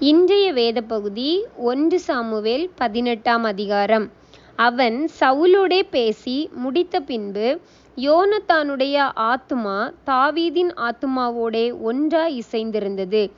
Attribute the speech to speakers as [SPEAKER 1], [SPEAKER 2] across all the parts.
[SPEAKER 1] இன்றைய வேத பகுதி ஒன்று சாமுவேல் பதினெட்டாம் அதிகாரம். அவன் சவுலோடே பேசி முடித்த பின்பு யோனத்தானுடைய ஆத்துமா தாவீதின் ஆத்துமாவோடே ஒன்றாய் இசைந்திருந்தது.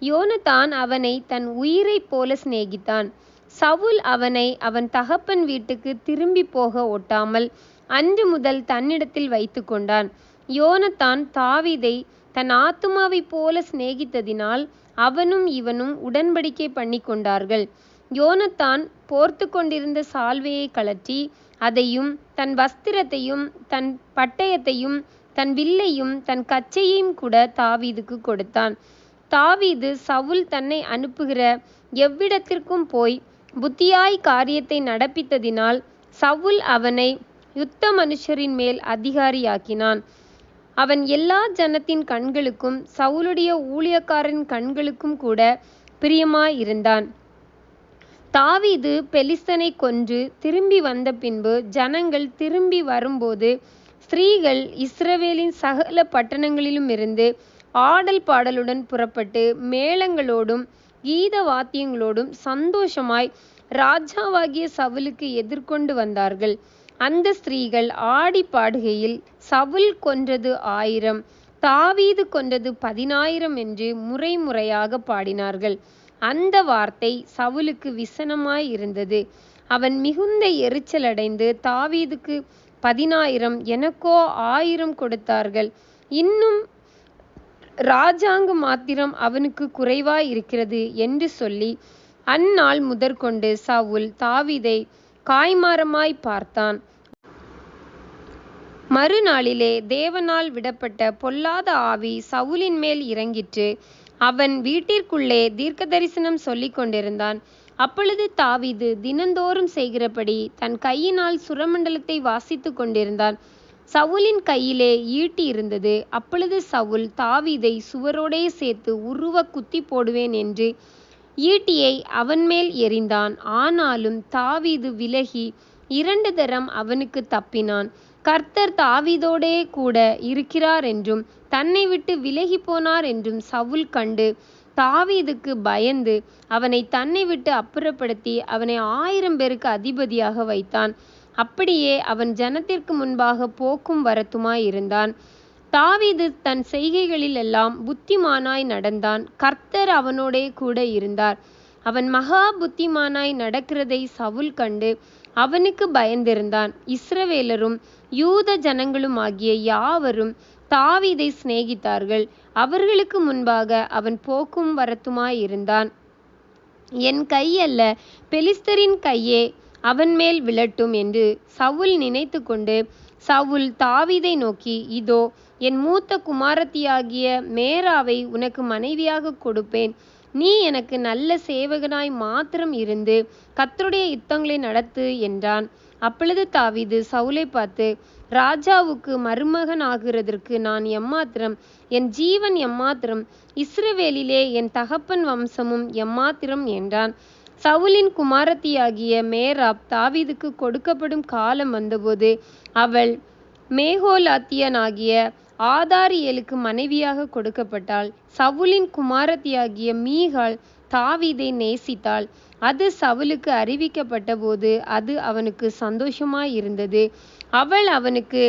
[SPEAKER 1] யோனத்தான் அவனை தன் உயிரைப் போல சிநேகித்தான். சவுல் அவனை அவன் தகப்பன் வீட்டுக்கு திரும்பி போக ஒட்டாமல் அன்று முதல் தன்னிடத்தில் வைத்து கொண்டான். யோனத்தான் தாவீதை தன் ஆத்துமாவைப் போல சிநேகித்ததினால் அவனும் இவனும் உடன்படிக்கை பண்ணி கொண்டார்கள் யோனத்தான் போர்த்து கொண்டிருந்த சால்வையை கழற்றி அதையும் தன் வஸ்திரத்தையும் தன் பட்டயத்தையும் தன் வில்லையும் தன் கச்சையையும் கூட தாவீதுக்கு கொடுத்தான். தாவீது சவுல் தன்னை அனுப்புகிற எவ்விடத்திற்கும் போய் புத்தியாய் காரியத்தை நடப்பித்ததினால் சவுல் அவனை யுத்த மனுஷரின் மேல் அதிகாரியாக்கினான். அவன் எல்லா ஜனத்தின் கண்களுக்கும் சவுலுடைய ஊழியக்காரன் கண்களுக்கும் கூட பிரியமாயிருந்தான். தாவீது பெலிஸ்தனை கொன்று திரும்பி வந்த பின்பு ஜனங்கள் திரும்பி வரும்போது ஸ்திரீகள் இஸ்ரவேலின் சகல பட்டணங்களிலும் இருந்து ஆடல் பாடலுடன் புறப்பட்டு மேளங்களோடும் கீத வாத்தியங்களோடும் சந்தோஷமாய் ராஜாவாகிய சவுலுக்கு எதிர்கொண்டு வந்தார்கள். அந்த ஸ்திரீகள் ஆடி பாடுகையில் சவுல் கொன்றது ஆயிரம் தாவீது கொன்றது பதினாயிரம் என்று முறை முறையாக பாடினார்கள். அந்த வார்த்தை சவுலுக்கு விசனமாய் இருந்தது. அவன் மிகுந்த எரிச்சலடைந்து தாவீதுக்கு பதினாயிரம் எனக்கோ ஆயிரம் கொடுத்தார்கள். இன்னும் ராஜாங்கு மாத்திரம் அவனுக்கு குறைவாய் இருக்கிறது என்று சொல்லி அந்நாள் முதற்கொண்டு சவுல் தாவீதை காய்மாரமாய் பார்த்தான். மறுநாளிலே தேவனால் விடப்பட்ட பொல்லாத ஆவி சவுலின் மேல் இறங்கிற்று. அவன் வீட்டிற்குள்ளே தீர்க்க தரிசனம் சொல்லிக் கொண்டிருந்தான். அப்பொழுது தாவீது தினந்தோறும் செய்கிறபடி தன் கையினால் சுரமண்டலத்தை வாசித்து கொண்டிருந்தான். சவுலின் கையிலே ஈட்டி இருந்தது. அப்பொழுது சவுல் தாவீதை சுவரோடே சேர்த்து உருவ குத்தி போடுவேன் என்று ஈட்டியை அவன் மேல் எறிந்தான். ஆனாலும் தாவீது விலகி இரண்டு தரம் அவனுக்கு தப்பினான். கர்த்தர் தாவீதோடே கூட இருக்கிறார் என்றும் தன்னை விட்டு விலகி போனார் என்றும் சவுல் கண்டு தாவீதுக்கு பயந்து அவனை தன்னை விட்டு அப்புறப்படுத்தி அவனை ஆயிரம் பேருக்கு அதிபதியாக வைத்தான். அப்படியே அவன் ஜனத்திற்கு முன்பாக போக்கும் வரத்துமாய் இருந்தான். தாவீது தன் செய்கைகளில் எல்லாம் புத்திமானாய் நடந்தான். கர்த்தர் அவனோடே கூட இருந்தார். அவன் மகா புத்திமானாய் நடக்கிறதை சவுல் கண்டு அவனுக்கு பயந்திருந்தான். இஸ்ரவேலரும் யூத ஜனங்களும் ஆகிய யாவரும் தாவீதை சிநேகித்தார்கள். அவர்களுக்கு முன்பாக அவன் போக்கும் வரத்துமாயிருந்தான். என் கையல்ல பெலிஸ்தரின் கையே அவன் மேல் விழட்டும் என்று சவுல் நினைத்து கொண்டு சவுல் தாவீதை நோக்கி இதோ என் மூத்த குமாரத்தியாகிய மேராவை உனக்கு மனைவியாக கொடுப்பேன். நீ எனக்கு நல்ல சேவகனாய் மாத்திரம் இருந்து கத்தருடைய யுத்தங்களை நடத்து என்றான். அப்பொழுது தாவீது சவுலை பார்த்து ராஜாவுக்கு மருமகன் ஆகிறதற்கு நான் எம்மாத்திரம் என் ஜீவன் எம்மாத்திரம் இஸ்ரவேலிலே என் தகப்பன் வம்சமும் எம்மாத்திரம் என்றான். சவுலின் குமாரத்தியாகிய மேராப் தாவீதுக்கு கொடுக்கப்படும் காலம் வந்தபோது அவள் மேகோலாத்தியனாகிய ஆதாரியலுக்கு மனைவியாக கொடுக்கப்பட்டாள். சவுலின் குமாரத்தியாகிய மீகாள் தாவீதை நேசித்தாள். அது சவுலுக்கு அறிவிக்கப்பட்ட போது அது அவனுக்கு சந்தோஷமாயிருந்தது. அவள் அவனுக்கு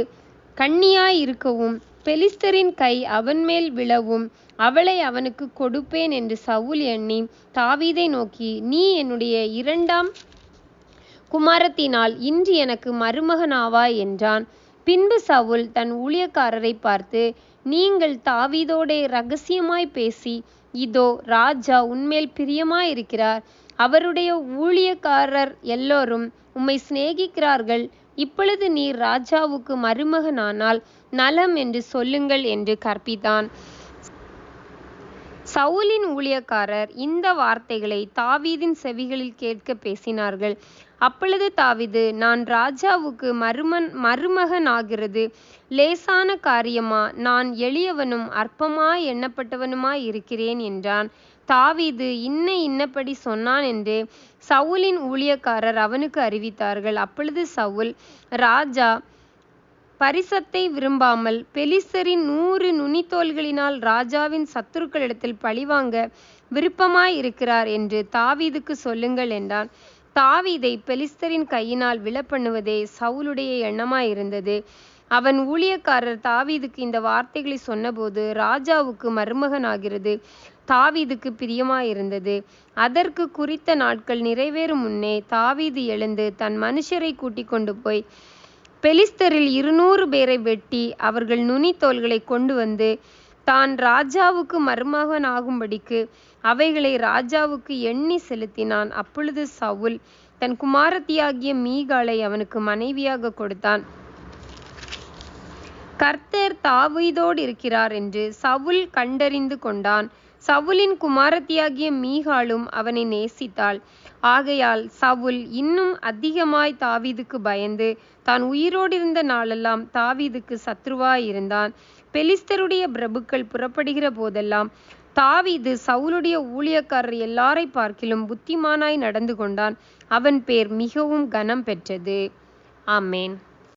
[SPEAKER 1] கண்ணியாயிருக்கவும் பெலிஸ்தரின் கை அவன் மேல் விழவும். அவளை அவனுக்கு கொடுப்பேன் என்று சவுல் எண்ணி தாவீதை நோக்கி நீ என்னுடைய இரண்டாம் குமாரத்தினால் இன்று எனக்கு மருமகனாவாய் என்றான். பின்பு சவுல் தன் ஊழியக்காரரை பார்த்து நீங்கள் தாவீதோடே ரகசியமாய் பேசி இதோ ராஜா உன்மேல் பிரியமாயிருக்கிறார். அவருடைய ஊழியக்காரர் எல்லோரும் உம்மை சிநேகிக்கிறார்கள். இப்பொழுது நீர் ராஜாவுக்கு மருமகனானால் நலம் என்று சொல்லுங்கள் என்று கற்பித்தான். சவுலின் ஊழியக்காரர் இந்த வார்த்தைகளை தாவீதின் செவிகளில் கேட்க பேசினார்கள். அப்பொழுது தாவீது நான் ராஜாவுக்கு மருமன் மருமகன் ஆகிறது லேசான காரியமா? நான் எளியவனும் அற்பமாய் எண்ணப்பட்டவனுமாய் இருக்கிறேன் என்றான். தாவீது இன்ன இன்னபடி சொன்னான் என்று சவுலின் ஊழியக்காரர் அவனுக்கு அறிவித்தார்கள். அப்பொழுது சவுல் ராஜா பரிசத்தை விரும்பாமல் பெலிஸ்தரின் நூறு நுனித்தோல்களினால் ராஜாவின் சத்துருக்களிடத்தில் பழிவாங்க விருப்பமாயிருக்கிறார் என்று தாவீதுக்கு சொல்லுங்கள் என்றான். தாவீதை பெலிஸ்தரின் கையினால் விழப்பண்ணுவதே சவுலுடைய எண்ணமாயிருந்தது. அவன் ஊழியக்காரர் தாவீதுக்கு இந்த வார்த்தைகளை சொன்னபோது ராஜாவுக்கு மருமகனாகிறது. தாவீதுக்கு பிரியமாயிருந்தது. அதற்கு குறித்த நாட்கள் நிறைவேறும் முன்னே தாவீது எழுந்து தன் மனுஷரை கூட்டிக் கொண்டு போய் பெலிஸ்தரில் இருநூறு பேரை வெட்டி அவர்கள் நுனித்தோல்களை கொண்டு வந்து தான் ராஜாவுக்கு மருமகனாகும்படிக்கு அவைகளை ராஜாவுக்கு எண்ணி செலுத்தினான். அப்பொழுது சவுல் தன் குமாரத்தியாகிய மீகாலை அவனுக்கு மனைவியாக கொடுத்தான். கர்த்தர் தாவீதோடு இருக்கிறார் என்று சவுல் கண்டறிந்து கொண்டான். சவுலின் குமாரத்தியாகிய மீகாளும் அவனை நேசித்தாள். ஆகையால் சவுல் இன்னும் அதிகமாய் தாவீதுக்கு பயந்து தான் உயிரோடிருந்த நாளெல்லாம் தாவீதுக்கு சத்ருவாயிருந்தான். பெலிஸ்தருடைய பிரபுக்கள் புறப்படுகிற போதெல்லாம் தாவீது சவுலுடைய ஊழியக்காரர் எல்லாரை பார்க்கிலும் புத்திமானாய் நடந்து கொண்டான். அவன் பேர் மிகவும் கனம் பெற்றது ஆமேன்.